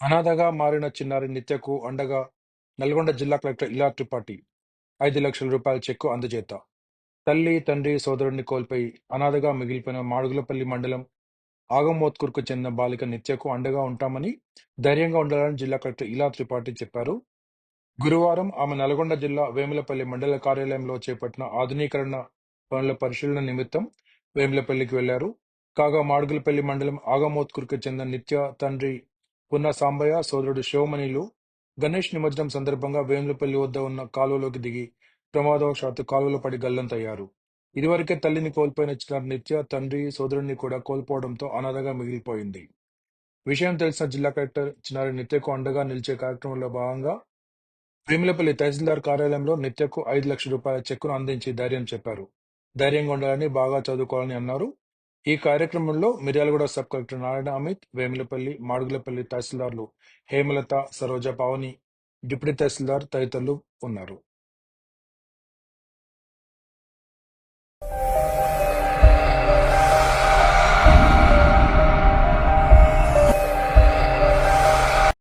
అనాథగా మారిన చిన్నారి నిత్యకు అండగా నల్గొండ జిల్లా కలెక్టర్ ఇలా త్రిపాఠి ఐదు లక్షల రూపాయల చెక్కు అందజేత. తల్లి తండ్రి సోదరుడిని కోల్పోయి అనాథగా మిగిలిపోయిన మాడుగులపల్లి మండలం ఆగమోత్కూర్కు చెందిన బాలిక నిత్యకు అండగా ఉంటామని ధైర్యంగా ఉండాలని జిల్లా కలెక్టర్ ఇలా త్రిపాఠి చెప్పారు. గురువారం ఆమె నల్గొండ జిల్లా వేములపల్లి మండల కార్యాలయంలో చేపట్టిన ఆధునీకరణ పనుల పరిశీలన నిమిత్తం వేములపల్లికి వెళ్ళారు. కాగా మాడుగులపల్లి మండలం ఆగమోత్కూర్కు చెందిన నిత్య తండ్రి పున్న సాంబయ్య సోదరుడు శివమణిలు గణేష్ నిమజ్జనం సందర్భంగా వేములపల్లి వద్ద ఉన్న కాలువలోకి దిగి ప్రమాదవశాత్తు కాలువలో పడి గల్లంతయ్యారు. ఇదివరకే తల్లిని కోల్పోయిన చిన్న నిత్య తండ్రి సోదరుడిని కూడా కోల్పోవడంతో అనాథగా మిగిలిపోయింది. విషయం తెలిసిన జిల్లా కలెక్టర్ చిన్నారి నిత్యకు అండగా నిలిచే కార్యక్రమంలో భాగంగా వేములపల్లి తహసీల్దార్ కార్యాలయంలో నిత్యకు ఐదు లక్షల రూపాయల చెక్కును అందించి ధైర్యం చెప్పారు. ధైర్యంగా ఉండాలని బాగా చదువుకోవాలని అన్నారు. ఈ కార్యక్రమంలో మిర్యాలగూడ సబ్ కలెక్టర్ నారాయణ అమిత్ వేములపల్లి మాడుగులపల్లి తహసీల్దార్లు హేమలత సరోజ పావని డిప్యూటీ తహసీల్దార్ తదితరులు ఉన్నారు.